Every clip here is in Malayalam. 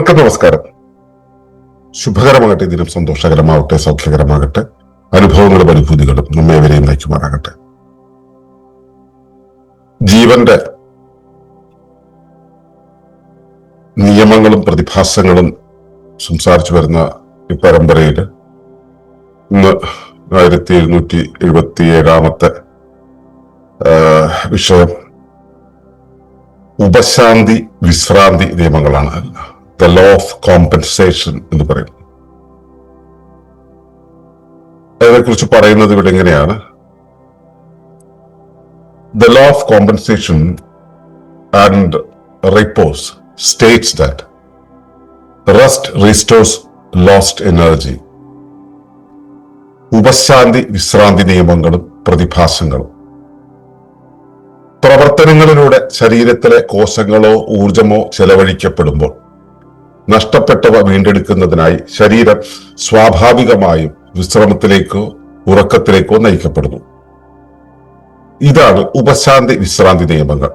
ഏവർക്കും നമസ്കാരം. ശുഭകരമാകട്ടെ ദിനം സന്തോഷകരമാവട്ടെ സൗഖ്യകരമാകട്ടെ അനുഭവങ്ങളും അനുഭൂതികളും നമ്മെ അവരെയും നയിക്കുമാറാകട്ടെ. ജീവന്റെ നിയമങ്ങളും പ്രതിഭാസങ്ങളും സംസാരിച്ചു വരുന്ന ഈ പരമ്പരയിൽ ഇന്ന് ആയിരത്തി എഴുന്നൂറ്റി എഴുപത്തി ഏഴാമത്തെ വിഷയം ഉപശാന്തി വിശ്രാന്തി നിയമങ്ങളാണ്. ദ ലോ ഓഫ് കോമ്പൻസേഷൻ എന്ന് പറയും. അതിനെക്കുറിച്ച് പറയുന്നത് ഇവിടെ എങ്ങനെയാണ്? The law of compensation and repose states that rest restores lost energy ഉപശാന്തി വിശ്രാന്തി നിയമങ്ങളും പ്രതിഭാസങ്ങളും. പ്രവർത്തനങ്ങളിലൂടെ ശരീരത്തിലെ കോശങ്ങളോ ഊർജമോ ചെലവഴിക്കപ്പെടുമ്പോൾ നഷ്ടപ്പെട്ടവ വീണ്ടെടുക്കുന്നതിനായി ശരീരം സ്വാഭാവികമായും വിശ്രമത്തിലേക്കോ ഉറക്കത്തിലേക്കോ നയിക്കപ്പെടുന്നു. ഇതാണ് ഉപശാന്തി വിശ്രാന്തി നിയമങ്ങൾ.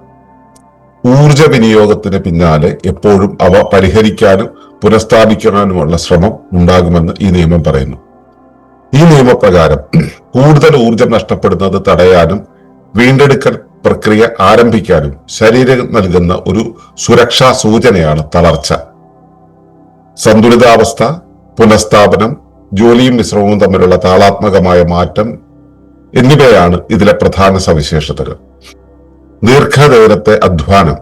ഊർജ വിനിയോഗത്തിന് പിന്നാലെ എപ്പോഴും അവ പരിഹരിക്കാനും പുനഃസ്ഥാപിക്കാനുമുള്ള ശ്രമം ഉണ്ടാകുമെന്ന് ഈ നിയമം പറയുന്നു. ഈ നിയമപ്രകാരം കൂടുതൽ ഊർജം നഷ്ടപ്പെടുന്നത് തടയാനും വീണ്ടെടുക്കൽ പ്രക്രിയ ആരംഭിക്കാനും ശരീരം നൽകുന്ന ഒരു സുരക്ഷാ സൂചനയാണ് തളർച്ച. സന്തുലിതാവസ്ഥ പുനഃസ്ഥാപനം ജോലിയും മിശ്രവും തമ്മിലുള്ള താളാത്മകമായ മാറ്റം എന്നിവയാണ് ഇതിലെ പ്രധാന സവിശേഷതകൾ. ദീർഘനേരത്തെ അധ്വാനം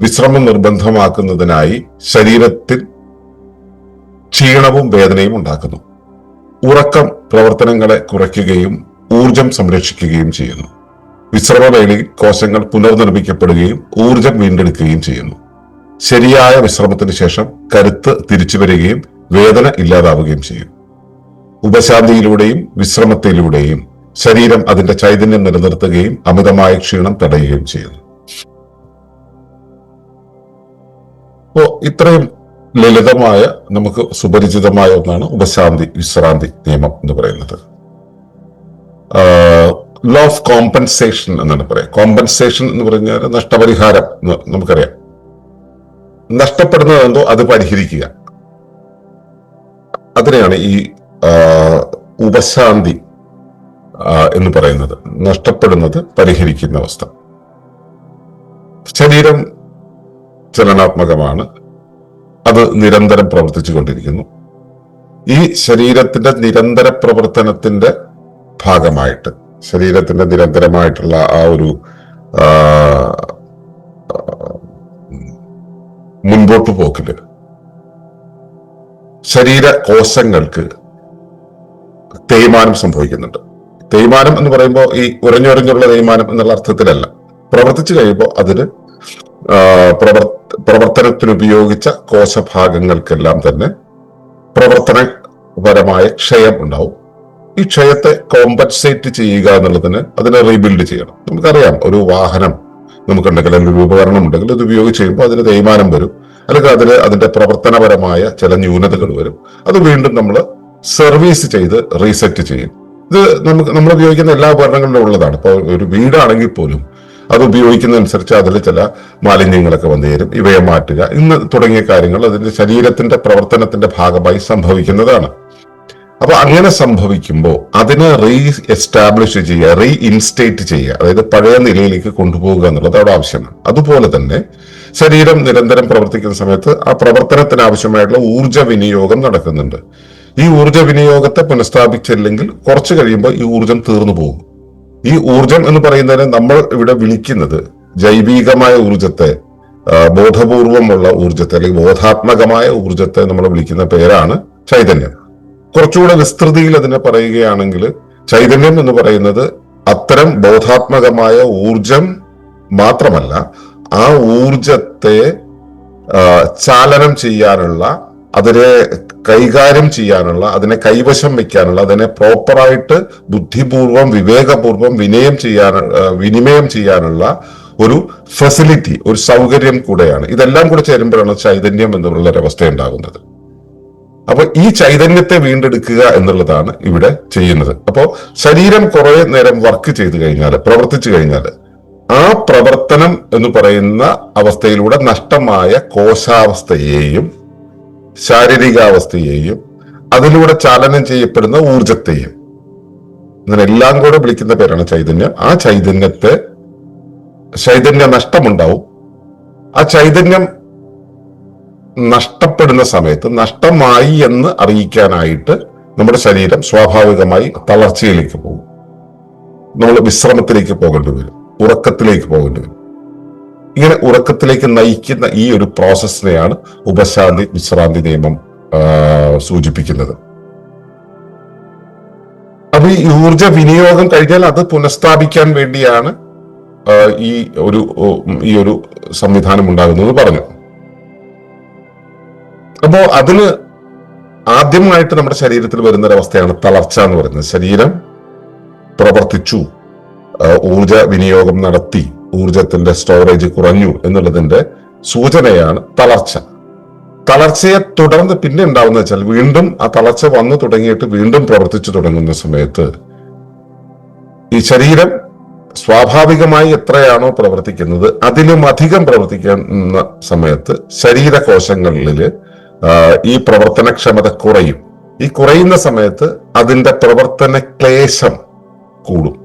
വിശ്രമം നിർബന്ധമാക്കുന്നതിനായി ശരീരത്തിൽ ക്ഷീണവും വേദനയും ഉണ്ടാക്കുന്നു. ഉറക്കം പ്രവർത്തനങ്ങളെ കുറയ്ക്കുകയും ഊർജം സംരക്ഷിക്കുകയും ചെയ്യുന്നു. വിശ്രമവേളയിൽ കോശങ്ങൾ പുനർനിർമ്മിക്കപ്പെടുകയും ഊർജം വീണ്ടെടുക്കുകയും ചെയ്യുന്നു. ശരിയായ വിശ്രമത്തിന് ശേഷം കരുത്ത് തിരിച്ചു വരികയും വേദന ഇല്ലാതാവുകയും ചെയ്യും. ഉപശാന്തിയിലൂടെയും വിശ്രമത്തിലൂടെയും ശരീരം അതിന്റെ ചൈതന്യം നിലനിർത്തുകയും അമിതമായ ക്ഷീണം തടയുകയും ചെയ്യുന്നു. അപ്പോ ഇത്രയും ലളിതമായ നമുക്ക് സുപരിചിതമായ ഒന്നാണ് ഉപശാന്തി വിശ്രാന്തി നിയമം എന്ന് പറയുന്നത്. ലോ ഓഫ് കോമ്പൻസേഷൻ എന്നാണ് പറയാം കോമ്പൻസേഷൻ എന്ന് പറഞ്ഞാൽ നഷ്ടപരിഹാരം നമുക്കറിയാം. നഷ്ടപ്പെടുന്നത് എന്തോ അത് പരിഹരിക്കുക. അതിനെയാണ് ഈ ഉപശാന്തി എന്ന് പറയുന്നത്. നഷ്ടപ്പെടുന്നത് പരിഹരിക്കുന്ന അവസ്ഥ. ശരീരം ചലനാത്മകമാണ്. അത് നിരന്തരം പ്രവർത്തിച്ചു കൊണ്ടിരിക്കുന്നു. ഈ ശരീരത്തിന്റെ നിരന്തര പ്രവർത്തനത്തിന്റെ ഭാഗമായിട്ട് ശരീരത്തിന്റെ നിരന്തരമായിട്ടുള്ള ആ ഒരു മുൻപോട്ട് പോക്കിൽ. ശരീര കോശങ്ങൾക്ക് തേയ്മാനം സംഭവിക്കുന്നുണ്ട്. തേയ്മാനം എന്ന് പറയുമ്പോൾ ഈ ഉറഞ്ഞുറഞ്ഞുള്ള തേയ്മാനം എന്നുള്ള അർത്ഥത്തിലല്ല. പ്രവർത്തിച്ചു കഴിയുമ്പോൾ അതിന് പ്രവർത്തനത്തിന് ഉപയോഗിച്ച കോശഭാഗങ്ങൾക്കെല്ലാം തന്നെ പ്രവർത്തനപരമായ ക്ഷയം ഉണ്ടാവും. ഈ ക്ഷയത്തെ കോമ്പൻസേറ്റ് ചെയ്യുക എന്നുള്ളതിന് അതിനെ റീബിൽഡ് ചെയ്യണം. നമുക്കറിയാം ഒരു വാഹനം നമുക്കുണ്ടെങ്കിൽ അല്ലെങ്കിൽ ഒരു ഉപകരണം ഉണ്ടെങ്കിൽ അത് ഉപയോഗിച്ച് ചെയ്യുമ്പോൾ അതിന് തേയ്മാനം വരും. അല്ലെങ്കിൽ അതിന് അതിന്റെ പ്രവർത്തനപരമായ ചില ന്യൂനതകൾ വരും. അത് വീണ്ടും നമ്മൾ സർവീസ് ചെയ്ത് റീസെറ്റ് ചെയ്യും. ഇത് നമുക്ക് നമ്മൾ ഉപയോഗിക്കുന്ന എല്ലാ ഉപകരണങ്ങളിലും ഉള്ളതാണ്. ഇപ്പോൾ ഒരു വീടാണെങ്കിൽ പോലും അത് ഉപയോഗിക്കുന്നതനുസരിച്ച് അതിൽ ചില മാലിന്യങ്ങളൊക്കെ വന്നു തരും ഇവയെ മാറ്റുക. ഇന്ന് തുടങ്ങിയ കാര്യങ്ങൾ അതിന്റെ ശരീരത്തിന്റെ പ്രവർത്തനത്തിന്റെ ഭാഗമായി സംഭവിക്കുന്നതാണ്. അപ്പൊ അങ്ങനെ സംഭവിക്കുമ്പോൾ അതിനെ റീ എസ്റ്റാബ്ലിഷ് ചെയ്യുക റീ ഇൻസ്റ്റേറ്റ് ചെയ്യുക അതായത് പഴയ നിലയിലേക്ക് കൊണ്ടുപോകുക എന്നുള്ളത് അവിടെ ആവശ്യമാണ്. അതുപോലെ തന്നെ ശരീരം നിരന്തരം പ്രവർത്തിക്കുന്ന സമയത്ത് ആ പ്രവർത്തനത്തിന് ആവശ്യമായിട്ടുള്ള ഊർജ വിനിയോഗം നടക്കുന്നുണ്ട്. ഈ ഊർജ വിനിയോഗത്തെ പുനഃസ്ഥാപിച്ചില്ലെങ്കിൽ കുറച്ച് കഴിയുമ്പോൾ ഈ ഊർജം തീർന്നു പോകും. ഈ ഊർജം എന്ന് പറയുന്നതിന് നമ്മൾ ഇവിടെ വിളിക്കുന്നത് ജൈവികമായ ഊർജത്തെ ബോധപൂർവമുള്ള ഊർജത്തെ അല്ലെങ്കിൽ ബോധാത്മകമായ ഊർജത്തെ നമ്മൾ വിളിക്കുന്ന പേരാണ് ചൈതന്യം. കുറച്ചുകൂടെ വിസ്തൃതിയിൽ അതിനെ പറയുകയാണെങ്കിൽ ചൈതന്യം എന്ന് പറയുന്നത് അത്തരം ബോധാത്മകമായ ഊർജം മാത്രമല്ല ആ ഊർജത്തെ ചാലനം ചെയ്യാനുള്ള അതിനെ കൈകാര്യം ചെയ്യാനുള്ള അതിനെ കൈവശം വെക്കാനുള്ള അതിനെ പ്രോപ്പറായിട്ട് ബുദ്ധിപൂർവം വിവേകപൂർവം വിനയം ചെയ്യാൻ വിനിമയം ചെയ്യാനുള്ള ഒരു ഫെസിലിറ്റി ഒരു സൗകര്യം കൂടെയാണ്. ഇതെല്ലാം കൂടെ ചേരുമ്പോഴാണ് ചൈതന്യം എന്നുള്ള ഒരവസ്ഥ ഉണ്ടാകുന്നത്. അപ്പൊ ഈ ചൈതന്യത്തെ വീണ്ടെടുക്കുക എന്നുള്ളതാണ് ഇവിടെ ചെയ്യുന്നത്. അപ്പോൾ ശരീരം കുറെ നേരം വർക്ക് ചെയ്തു കഴിഞ്ഞാൽ പ്രവർത്തിച്ചു കഴിഞ്ഞാൽ ആ പ്രവർത്തനം എന്ന് പറയുന്ന അവസ്ഥയിലൂടെ നഷ്ടമായ കോശാവസ്ഥയെയും ശാരീരികാവസ്ഥയെയും അതിലൂടെ ചാലനം ചെയ്യപ്പെടുന്ന ഊർജത്തെയും ഇതിനെല്ലാം കൂടെ വിളിക്കുന്ന പേരാണ് ചൈതന്യം. ആ ചൈതന്യത്തെ ചൈതന്യ നഷ്ടമുണ്ടാവും. ആ ചൈതന്യം നഷ്ടപ്പെടുന്ന സമയത്ത് നഷ്ടമായി എന്ന് അറിയിക്കാനായിട്ട് നമ്മുടെ ശരീരം സ്വാഭാവികമായി തളർച്ചയിലേക്ക് പോകും. നമ്മൾ വിശ്രമത്തിലേക്ക് പോകേണ്ടി വരും. ഉറക്കത്തിലേക്ക് പോകേണ്ടി വരും. ഇങ്ങനെ ഉറക്കത്തിലേക്ക് നയിക്കുന്ന ഈ ഒരു പ്രോസസ്സിനെയാണ് ഉപശാന്തി വിശ്രാന്തി നിയമം സൂചിപ്പിക്കുന്നത്. അപ്പൊ ഈ ഊർജ വിനിയോഗം കഴിഞ്ഞാൽ അത് പുനഃസ്ഥാപിക്കാൻ വേണ്ടിയാണ് ഈ ഒരു ഈ ഒരു സംവിധാനം ഉണ്ടാകുന്നത് പറഞ്ഞു അപ്പോ അതിൽ ആദ്യമായിട്ട് നമ്മുടെ ശരീരത്തിൽ വരുന്ന ഒരവസ്ഥയാണ് തളർച്ച എന്ന് പറയുന്നത്. ശരീരം പ്രവർത്തിച്ചു. ഊർജ വിനിയോഗം നടത്തി. ഊർജത്തിന്റെ സ്റ്റോറേജ് കുറഞ്ഞു എന്നുള്ളതിന്റെ സൂചനയാണ് തളർച്ച. തളർച്ചയെ തുടർന്ന് പിന്നെ ഉണ്ടാവുന്ന വെച്ചാൽ വീണ്ടും ആ തളർച്ച വന്നു തുടങ്ങിയിട്ട് വീണ്ടും പ്രവർത്തിച്ചു തുടങ്ങുന്ന സമയത്ത് ഈ ശരീരം സ്വാഭാവികമായി എത്രയാണോ പ്രവർത്തിക്കുന്നത് അതിലും അധികം പ്രവർത്തിക്കുന്ന സമയത്ത് ശരീരകോശങ്ങളിൽ ഈ പ്രവർത്തനക്ഷമത കുറയും. ഈ കുറയുന്ന സമയത്ത് അതിന്റെ പ്രവർത്തന ക്ലേശം കൂടും.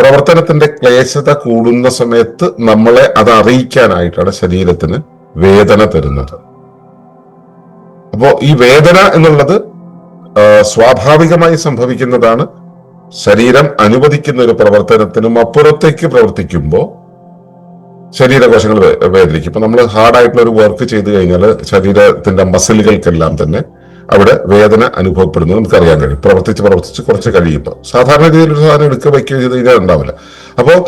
പ്രവർത്തനത്തിന്റെ ക്ലേശത കൂടുന്ന സമയത്ത് നമ്മളെ അത് അറിയിക്കാനായിട്ടാണ് ശരീരത്തിന് വേദന തരുന്നത്. അപ്പോ ഈ വേദന എന്നുള്ളത് സ്വാഭാവികമായി സംഭവിക്കുന്നതാണ്. ശരീരം അനുവദിക്കുന്ന ഒരു പ്രവർത്തനത്തിനും അപ്പുറത്തേക്ക് പ്രവർത്തിക്കുമ്പോൾ ശരീരകോശങ്ങൾ വേദനിക്കും. ഇപ്പൊ നമ്മൾ ഹാർഡായിട്ടുള്ള ഒരു വർക്ക് ചെയ്തു കഴിഞ്ഞാൽ ശരീരത്തിന്റെ മസിലുകൾക്കെല്ലാം തന്നെ അവിടെ വേദന അനുഭവപ്പെടുന്നത് നമുക്ക് നമുക്കറിയാൻ കഴിയും. പ്രവർത്തിച്ച് പ്രവർത്തിച്ച് കുറച്ച് കഴിയുമ്പോൾ സാധാരണ രീതിയിൽ ഒരു സാധനം എടുക്കുക വയ്ക്കുക ചെയ്ത് കഴിഞ്ഞാൽ ഉണ്ടാവില്ല. അപ്പോൾ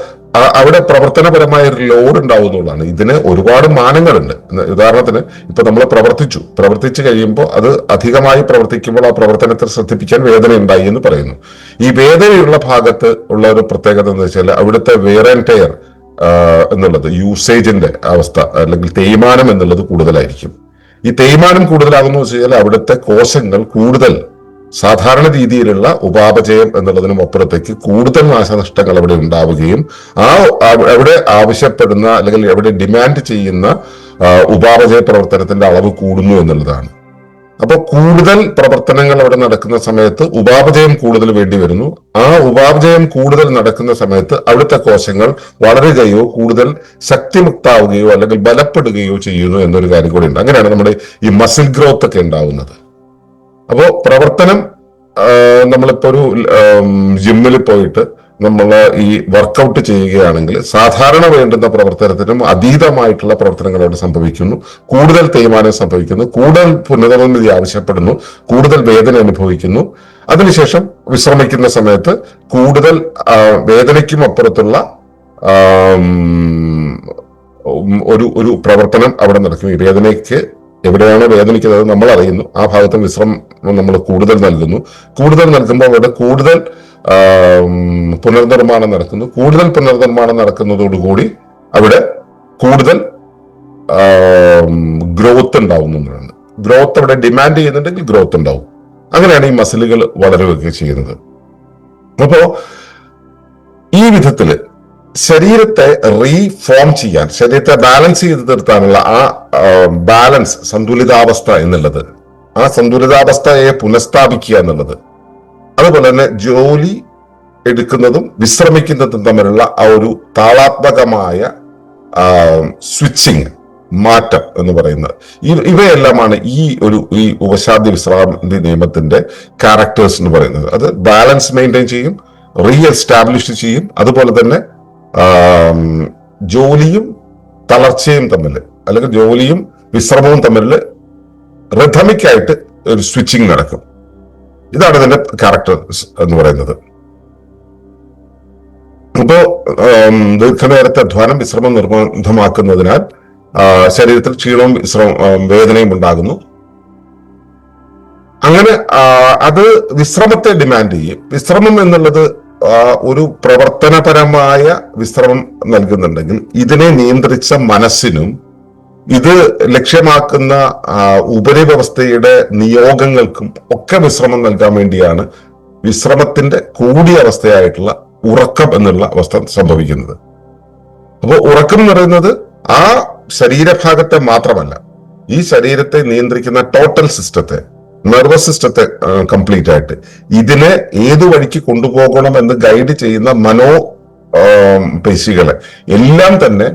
അവിടെ പ്രവർത്തനപരമായ ഒരു ലോഡ് ഉണ്ടാവുന്നതാണ് ഇതിന് ഒരുപാട് മാനങ്ങളുണ്ട്. ഉദാഹരണത്തിന് ഇപ്പൊ നമ്മൾ പ്രവർത്തിച്ചു. പ്രവർത്തിച്ചു കഴിയുമ്പോൾ അത് അധികമായി പ്രവർത്തിക്കുമ്പോൾ ആ പ്രവർത്തനത്തെ ശ്രദ്ധിപ്പിക്കാൻ വേദന ഉണ്ടായി എന്ന് പറയുന്നു. ഈ വേദനയുള്ള ഭാഗത്ത് ഉള്ള ഒരു പ്രത്യേകത എന്ന് വെച്ചാൽ അവിടുത്തെ വേറെ ടയർ എന്നുള്ളത് യൂസേജിന്റെ അവസ്ഥ അല്ലെങ്കിൽ തേയ്മാനം എന്നുള്ളത് കൂടുതലായിരിക്കും. ഈ തേയ്മാനം കൂടുതലാകുന്നു വെച്ച് കഴിഞ്ഞാൽ അവിടുത്തെ കോശങ്ങൾ കൂടുതൽ സാധാരണ രീതിയിലുള്ള ഉപാപചയം എന്നുള്ളതിനും അപ്പുറത്തേക്ക് കൂടുതൽ നാശനഷ്ടങ്ങൾ അവിടെ ഉണ്ടാവുകയും ആ അവിടെ ആവശ്യപ്പെടുന്ന അല്ലെങ്കിൽ അവിടെ ഡിമാൻഡ് ചെയ്യുന്ന ഉപാപചയ പ്രവർത്തനത്തിന്റെ അളവ് കൂടുന്നു എന്നുള്ളതാണ്. അപ്പോൾ കൂടുതൽ പ്രവർത്തനങ്ങൾ അവിടെ നടക്കുന്ന സമയത്ത് ഉപാപചയം കൂടുതൽ വേണ്ടി വരുന്നു. ആ ഉപാപചയം കൂടുതൽ നടക്കുന്ന സമയത്ത് അവിടുത്തെ കോശങ്ങൾ വളരുകയോ കൂടുതൽ ശക്തിമുക്താവുകയോ അല്ലെങ്കിൽ ബലപ്പെടുകയോ ചെയ്യുന്നു എന്നൊരു കാര്യം കൂടി ഉണ്ട്. അങ്ങനെയാണ് നമ്മുടെ ഈ മസിൽ ഗ്രോത്ത് ഒക്കെ ഉണ്ടാവുന്നത്. അപ്പോൾ പ്രവർത്തനം നമ്മളിപ്പോ ഒരു ജിമ്മിൽ പോയിട്ട് നമ്മൾ ഈ വർക്കൗട്ട് ചെയ്യുകയാണെങ്കിൽ സാധാരണ വേണ്ടുന്ന പ്രവർത്തനത്തിനും അതീതമായിട്ടുള്ള പ്രവർത്തനങ്ങൾ അവിടെ സംഭവിക്കുന്നു. കൂടുതൽ തേയ്മാനം സംഭവിക്കുന്നു. കൂടുതൽ പുനർനിർമ്മിതി ആവശ്യപ്പെടുന്നു. കൂടുതൽ വേദന അനുഭവിക്കുന്നു. അതിനുശേഷം വിശ്രമിക്കുന്ന സമയത്ത് കൂടുതൽ വേദനയ്ക്കും അപ്പുറത്തുള്ള ഒരു ഒരു പ്രവർത്തനം അവിടെ നടക്കും ഈ വേദനയ്ക്ക് എവിടെയാണോ വേദനിക്കുന്നത് നമ്മൾ അറിയുന്നു ആ ഭാഗത്തും വിശ്രമം നമ്മൾ കൂടുതൽ നൽകുന്നു. കൂടുതൽ നൽകുമ്പോൾ അവിടെ കൂടുതൽ പുനർനിർമ്മാണം നടക്കുന്നു. കൂടുതൽ പുനർനിർമ്മാണം നടക്കുന്നതോടുകൂടി അവിടെ കൂടുതൽ ഗ്രോത്ത് ഉണ്ടാവും എന്നുള്ളത് ഗ്രോത്ത് അവിടെ ഡിമാൻഡ് ചെയ്യുന്നുണ്ടെങ്കിൽ ഗ്രോത്ത് ഉണ്ടാവും. അങ്ങനെയാണ് ഈ മസിലുകൾ വളരുകയൊക്കെ ചെയ്യുന്നത്. അപ്പോ ഈ വിധത്തിൽ ശരീരത്തെ റീഫോം ചെയ്യാൻ ശരീരത്തെ ബാലൻസ് ചെയ്ത് നിർത്താനുള്ള ആ ബാലൻസ് സന്തുലിതാവസ്ഥ എന്നുള്ളത് ആ സന്തുലിതാവസ്ഥയെ പുനഃസ്ഥാപിക്കുക എന്നുള്ളത് അതുപോലെ തന്നെ ജോലി എടുക്കുന്നതും വിശ്രമിക്കുന്നതും തമ്മിലുള്ള ആ ഒരു താളാത്മകമായ സ്വിച്ചിങ് മാറ്റം എന്ന് പറയുന്നത്. ഇവയെല്ലാമാണ് ഈ ഒരു ഈ ഉപശാന്തി വിശ്രാന്തി നിയമത്തിന്റെ ക്യാരക്ടേഴ്സ് എന്ന് പറയുന്നത്. അത് ബാലൻസ് മെയിന്റെയിൻ ചെയ്യും റീ എസ്റ്റാബ്ലിഷ് ചെയ്യും. അതുപോലെ തന്നെ ജോലിയും തളർച്ചയും തമ്മിൽ അല്ലെങ്കിൽ ജോലിയും വിശ്രമവും തമ്മിൽ റിഥമിക്കായിട്ട് ഒരു സ്വിച്ചിങ് നടക്കും. ഇതാണ് ഇതിന്റെ ക്യാരക്ടേഴ്സ് എന്ന് പറയുന്നത്. അപ്പോ ആം, ദീർഘനേരത്തെ അധ്വാനം വിശ്രമം നിർബന്ധമാക്കുന്നതിനാൽ ശരീരത്തിൽ ക്ഷീണവും വിശ്രമ വേദനയും ഉണ്ടാകുന്നു. അങ്ങനെ അത് വിശ്രമത്തെ ഡിമാൻഡ് ചെയ്യും. വിശ്രമം എന്നുള്ളത് ഒരു പ്രവർത്തനപരമായ വിശ്രമം നൽകുന്നുണ്ടെങ്കിൽ ഇതിനെ നിയന്ത്രിച്ച മനസ്സിനും ഇത് ലക്ഷ്യമാക്കുന്ന ഉപരിവ്യവസ്ഥയുടെ നിയോഗങ്ങൾക്കും ഒക്കെ വിശ്രമം നൽകാൻ വേണ്ടിയാണ് വിശ്രമത്തിന്റെ കൂടിയ അവസ്ഥയായിട്ടുള്ള ഉറക്കം എന്നുള്ള അവസ്ഥ സംഭവിക്കുന്നത്. അപ്പോൾ ഉറക്കം എന്ന് പറയുന്നത് ആ ശരീരഭാഗത്തെ മാത്രമല്ല ഈ ശരീരത്തെ നിയന്ത്രിക്കുന്ന ടോട്ടൽ സിസ്റ്റത്തെ നെർവസ് സിസ്റ്റത്തെ കംപ്ലീറ്റ് ആയിട്ട് ഇതിനെ ഏത് വഴിക്ക് കൊണ്ടുപോകണം എന്ന് ഗൈഡ് ചെയ്യുന്ന മനോ പേശികളെ എല്ലാം തന്നെ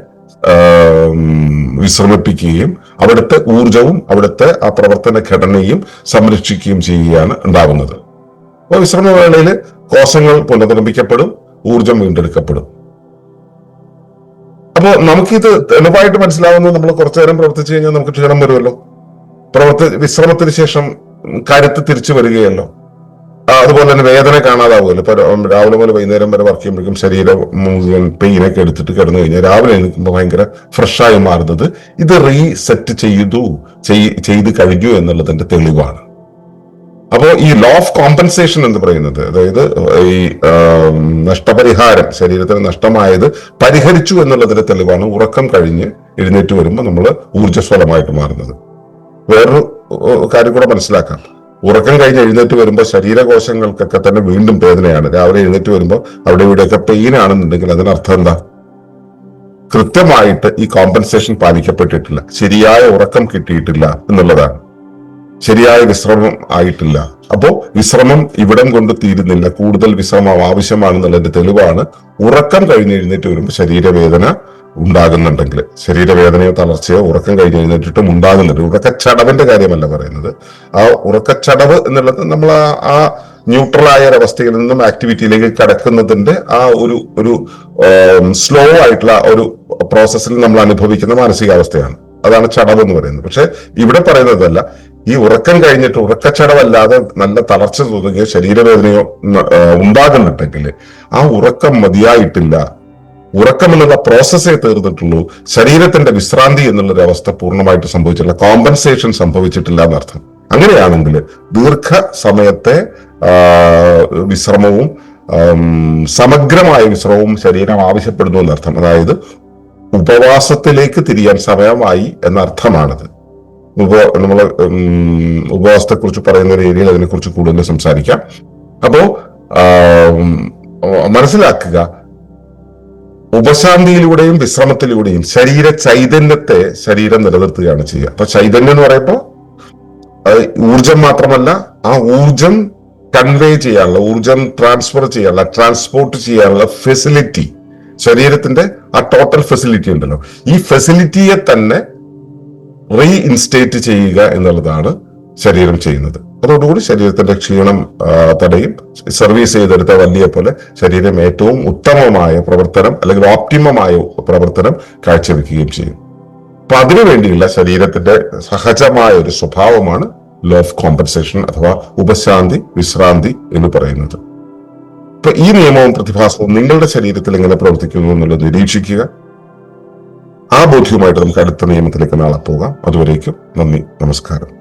വിശ്രമിപ്പിക്കുകയും അവിടുത്തെ ഊർജവും അവിടുത്തെ ആ പ്രവർത്തന ഘടനയും സംരക്ഷിക്കുകയും ചെയ്യുകയാണ് ഉണ്ടാവുന്നത് അപ്പൊ വിശ്രമവേളയിൽ കോശങ്ങൾ പുനർനിർമ്മിക്കപ്പെടും ഊർജം വീണ്ടെടുക്കപ്പെടും. അപ്പോൾ നമുക്കിത് തെളിവായിട്ട് മനസ്സിലാവുന്നത് നമ്മൾ കുറച്ചു നേരം പ്രവർത്തിച്ചു കഴിഞ്ഞാൽ നമുക്ക് ക്ഷീണം വരുമല്ലോ. പ്രവർത്തി വിശ്രമത്തിന് ശേഷം കരുത്ത് തിരിച്ചു വരികയല്ലോ. അതുപോലെ തന്നെ വേദന കാണാതാവുമല്ലോ. ഇപ്പൊ രാവിലെ മുതൽ വൈകുന്നേരം വരെ വർക്ക് ചെയ്യുമ്പോഴേക്കും ശരീരം മുഴുവൻ പെയിനൊക്കെ എടുത്തിട്ട് കിടന്നു കഴിഞ്ഞാൽ രാവിലെ എണീക്കുമ്പോൾ ഭയങ്കര ഫ്രഷായി മാറുന്നത്. ഇത് റീസെറ്റ് ചെയ്തു ചെയ്- ചെയ്ത് കഴിഞ്ഞു എന്നുള്ളതിന്റെ തെളിവാണ്. അപ്പോ ഈ ലോ ഓഫ് കോമ്പൻസേഷൻ എന്ന് പറയുന്നത് അതായത് ഈ നഷ്ടപരിഹാരം ശരീരത്തിന് നഷ്ടമായത് പരിഹരിച്ചു എന്നുള്ളതിന്റെ തെളിവാണ് ഉറക്കം കഴിഞ്ഞ് എഴുന്നേറ്റ് വരുമ്പോൾ നമ്മൾ ഊർജസ്വലമായിട്ട് മാറുന്നത്. വേറൊരു കാര്യം കൂടെ മനസ്സിലാക്കാം. ഉറക്കം കഴിഞ്ഞ് എഴുന്നേറ്റ് വരുമ്പോൾ ശരീരകോശങ്ങൾക്കൊക്കെ തന്നെ വീണ്ടും വേദനയാണ്. രാവിലെ എഴുന്നേറ്റ് വരുമ്പോൾ അവിടെ ഇവിടെയൊക്കെ പെയിൻ ആണെന്നുണ്ടെങ്കിൽ അതിനർത്ഥം എന്താ? കൃത്യമായിട്ട് ഈ കോമ്പൻസേഷൻ പാലിക്കപ്പെട്ടിട്ടില്ല. ശരിയായ ഉറക്കം കിട്ടിയിട്ടില്ല എന്നുള്ളതാണ്. ശരിയായ വിശ്രമം ആയിട്ടില്ല. അപ്പോൾ വിശ്രമം ഇവിടം കൊണ്ട് തീരുന്നില്ല. കൂടുതൽ വിശ്രമം ആവശ്യമാണെന്നുള്ളതിന്റെ തെളിവാണ് ഉറക്കം കഴിഞ്ഞ് എഴുന്നേറ്റ് വരുമ്പോൾ ശരീരവേദന ഉണ്ടാകുന്നുണ്ടെങ്കിൽ ശരീരവേദനയോ തളർച്ചയോ ഉറക്കം കഴിഞ്ഞ് എഴുന്നേറ്റിട്ടും ഉണ്ടാകുന്നുണ്ട് ഉറക്കച്ചടവിന്റെ കാര്യമല്ല പറയുന്നത്. ആ ഉറക്കച്ചടവ് എന്നുള്ളത് നമ്മൾ ആ- ന്യൂട്രലായ ഒരവസ്ഥയിൽ നിന്നും ആക്ടിവിറ്റിയിലേക്ക് കടക്കുന്നതിന്റെ ആ ഒരു ഒരു സ്ലോ ആയിട്ടുള്ള ഒരു പ്രോസസ്സിൽ നമ്മൾ അനുഭവിക്കുന്ന മാനസികാവസ്ഥയാണ്. അതാണ് ചടവ് എന്ന് പറയുന്നത്. പക്ഷെ ഇവിടെ പറയുന്നതല്ല ഈ ഉറക്കം കഴിഞ്ഞിട്ട് ഉറക്കച്ചടവല്ലാതെ നല്ല തളർച്ച തോന്നുകയോ ശരീരവേദനയോ ഉണ്ടാകുന്നുണ്ടെങ്കിൽ ആ ഉറക്കം മതിയായിട്ടില്ല ഉറക്കം എന്നുള്ള പ്രോസസ്സേ തീർന്നിട്ടുള്ളൂ. ശരീരത്തിന്റെ വിശ്രാന്തി എന്നുള്ളൊരു അവസ്ഥ പൂർണമായിട്ട് സംഭവിച്ചിട്ടില്ല. കോമ്പൻസേഷൻ സംഭവിച്ചിട്ടില്ല എന്നർത്ഥം. അങ്ങനെയാണെങ്കിൽ ദീർഘ സമയത്തെ വിശ്രമവും സമഗ്രമായ വിശ്രമവും ശരീരം ആവശ്യപ്പെടുന്നു എന്നർത്ഥം. അതായത് ഉപവാസത്തിലേക്ക് തിരിയാൻ സമയമായി എന്നർത്ഥമാണത്. ഉപ നമ്മൾ ഉപവാസത്തെ കുറിച്ച് പറയുന്ന രീതിയിൽ അതിനെക്കുറിച്ച് കൂടുതൽ സംസാരിക്കാം. അപ്പോ മനസ്സിലാക്കുക ഉപശാന്തിയിലൂടെയും വിശ്രമത്തിലൂടെയും ശരീര ചൈതന്യത്തെ ശരീരം നിലനിർത്തുകയാണ് ചെയ്യുക. അപ്പൊ ചൈതന്യം എന്ന് പറയുമ്പോൾ ഊർജം മാത്രമല്ല ആ ഊർജം കൺവേ ചെയ്യാനുള്ള ഊർജം ട്രാൻസ്ഫർ ചെയ്യാനുള്ള ട്രാൻസ്പോർട്ട് ചെയ്യാനുള്ള ഫെസിലിറ്റി ശരീരത്തിന്റെ ആ ടോട്ടൽ ഫെസിലിറ്റി ഉണ്ടല്ലോ. ഈ ഫെസിലിറ്റിയെ തന്നെ റീഇൻസ്റ്റേറ്റ് ചെയ്യുക എന്നുള്ളതാണ് ശരീരം ചെയ്യുന്നത്. അതോടുകൂടി ശരീരത്തിന്റെ ക്ഷീണം തടയും. സർവീസ് ചെയ്തെടുത്ത വലിയ പോലെ ശരീരം ഏറ്റവും ഉത്തമമായ പ്രവർത്തനം അല്ലെങ്കിൽ ഓപ്റ്റിമമായ പ്രവർത്തനം കാഴ്ചവെക്കുകയും ചെയ്യും. അപ്പൊ അതിനു വേണ്ടിയുള്ള ശരീരത്തിന്റെ സഹജമായ ഒരു സ്വഭാവമാണ് ലോ ഓഫ് കോമ്പൻസേഷൻ അഥവാ ഉപശാന്തി വിശ്രാന്തി എന്ന് പറയുന്നത്. ഇപ്പൊ ഈ നിയമവും പ്രതിഭാസവും നിങ്ങളുടെ ശരീരത്തിൽ എങ്ങനെ പ്രവർത്തിക്കുന്നു എന്നുള്ളത് നിരീക്ഷിക്കുക. ആ ബോധ്യവുമായിട്ട് നമുക്ക് അടുത്ത നിയമത്തിലേക്ക് നാളെ പോകാം. അതുവരേക്കും നന്ദി നമസ്കാരം.